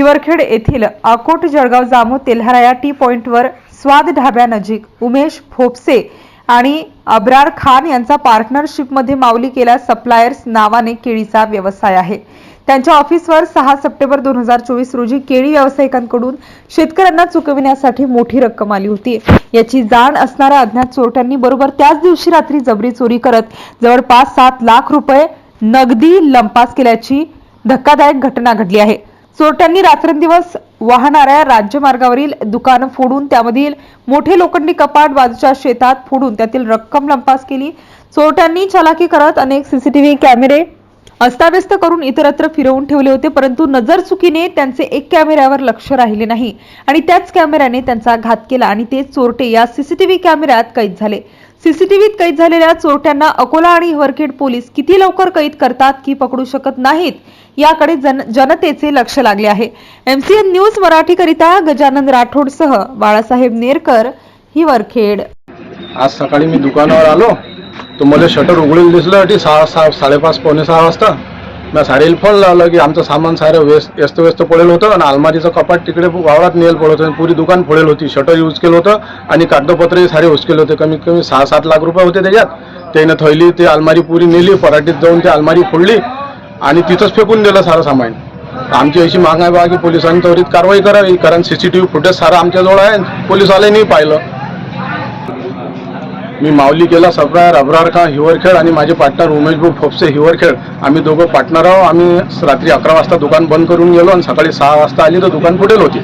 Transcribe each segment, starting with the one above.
हिवरखेड येथील अकोट जळगाव जामो तेल्हारा या टी पॉइंटवर स्वाद ढाब्यानजीक उमेश फोपसे आणि अब्रार खान यांचा पार्टनरशिपमध्ये माऊली केला सप्लायर्स नावाने केळीचा व्यवसाय आहे. त्यांच्या ऑफिसवर सहा सप्टेंबर दोन हजार चोवीस रोजी केळी व्यावसायिकांकडून शेतकऱ्यांना चुकविण्यासाठी मोठी रक्कम आली होती. याची जाण असणाऱ्या अज्ञात चोरट्यांनी बरोबर त्याच दिवशी रात्री जबरी चोरी करत जवळपास सात लाख रुपये नगदी लंपास केल्याची धक्कादायक घटना घडली आहे. चोरट्यांनी रात्रंदिवस वाहणाऱ्या राज्यमार्गावरील दुकानं फोडून त्यामधील मोठे लोखंडी कपाट बाजूच्या शेतात फोडून त्यातील रक्कम लंपास केली. चोरट्यांनी चलाकी करत अनेक सीसीटीव्ही कॅमेरे अस्ताव्यस्त करून इतरत्र फिरवून ठेवले होते परंतु नजर चुकीने त्यांचे एक कॅमेऱ्यावर लक्ष राहिले नाही आणि त्याच कॅमेऱ्याने त्यांचा घात केला आणि ते चोरटे या सीसीटीव्ही कॅमेऱ्यात कैद झाले. सीसीटीव्हीत कैद झालेल्या चोरट्यांना अकोला आणि हिवरखेड पोलीस किती लवकर कैद करतात की पकडू शकत नाहीत याकडे जन जनतेचे लक्ष लागले आहे. एमसीएन न्यूज मराठीकरिता गजानन राठोडसह बाळासाहेब नेरकर हिवरखेड आज सकाळी मी दुकानावर आलो. तर मला शटर उघडेल दिसलं की सहा सहा साडेपाच पावणे सहा वाजता. मी साडेल फोन लावलं की आमचं सामान सारं व्यस्त व्यस्त व्यस्त पडेल होतं आणि अलमारीचं कपाट तिकडे वावरात नेल पडत होतं. पुरी दुकान फोडेल होती. शटर यूज केलं होतं आणि कागदपत्रही सारे उचकेले होते. कमीत कमी सहा सात लाख रुपये होते त्याच्यात. त्यानं थैली ते अलमारी पुरी नेली. पराठीत जाऊन ती अलमारी फोडली. आणि तिथंच फेकून दिलं सारं सामान. आमची अशी मागणी आहे बा की पोलिसांनी त्वरित कारवाई करावी कारण C C T V footage सारं आमच्याजवळ आहे पोलिसवाल्यांनी पाहिलं. मी माऊली केला सप्रायर अब्रारखा हिवरखेड आणि माझे पार्टनर उमेश भाऊ फोपसे हिवरखेड. आम्ही दोघं पार्टनर आहोत. आम्ही रात्री अकरा वाजता दुकान बंद करून गेलो आणि सकाळी सहा वाजता आली तर दुकान फुटेल होती.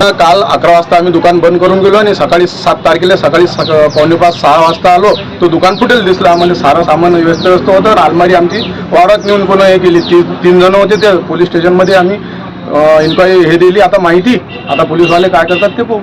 काल अकरा वाजता आम्ही दुकान बंद करून गेलो आणि सकाळी सात तारखेला सकाळी सका पावणे पाच सहा वाजता आलो. तो दुकान फुटेल दिसलं आम्हाला. सारं सामान व्यस्त व्यस्त होतं. आलमारी आमची वाढत नेऊन कोण हे केली. ती तीन जण होते ते. पोलीस स्टेशनमध्ये आम्ही इन्क्वायरी हे दिली. आता माहिती. आता पोलीसवाले काय करतात ते पाहू.